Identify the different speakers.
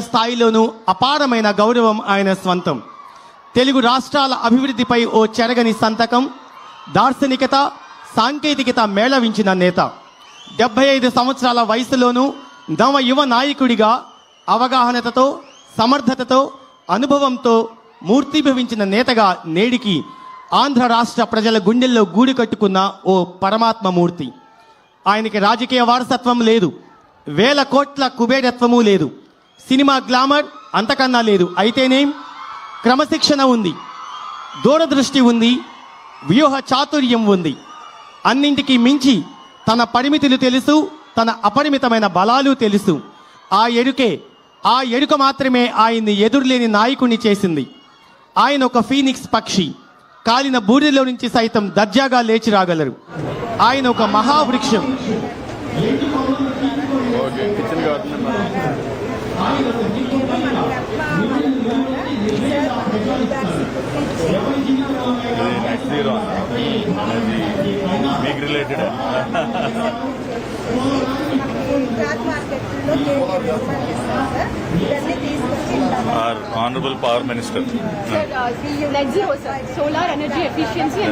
Speaker 1: స్థాయిలోనూ అపారమైన గౌరవం ఆయన స్వంతం. తెలుగు రాష్ట్రాల అభివృద్ధిపై ఓ చెరగని సంతకం దార్శనికత సాంకేతికత మేళవించిన నేత. డెబ్బై ఐదు సంవత్సరాల వయసులోనూ నవ యువ నాయకుడిగా అవగాహనతతో సమర్థతతో అనుభవంతో మూర్తిభవించిన నేతగా నేడికి ఆంధ్ర రాష్ట్ర ప్రజల గుండెల్లో గూడు కట్టుకున్న ఓ పరమాత్మ మూర్తి ఆయనకి రాజకీయ వారసత్వం లేదు. వేల కోట్ల కుబేరత్వము లేదు. సినిమా గ్లామర్ అంతకన్నా లేదు. అయితేనేం క్రమశిక్షణ ఉంది దూరదృష్టి ఉంది వ్యూహ చాతుర్యం ఉంది. అన్నింటికీ మించి తన పరిమితులు తెలుసు తన అపరిమితమైన బలాలు తెలుసు. ఆ ఎరుకే ఆ ఎరుక మాత్రమే ఆయన్ని ఎదురులేని నాయకుణ్ణి చేసింది. ఆయన ఒక ఫీనిక్స్ పక్షి కాలిన బూడిలో నుంచి సైతం దర్జాగా లేచి రాగలరు. ఆయన ఒక మహావృక్షం.
Speaker 2: నెక్స్ట్ జీరో మీకు related. Our honourable power minister
Speaker 3: Sir, uh, the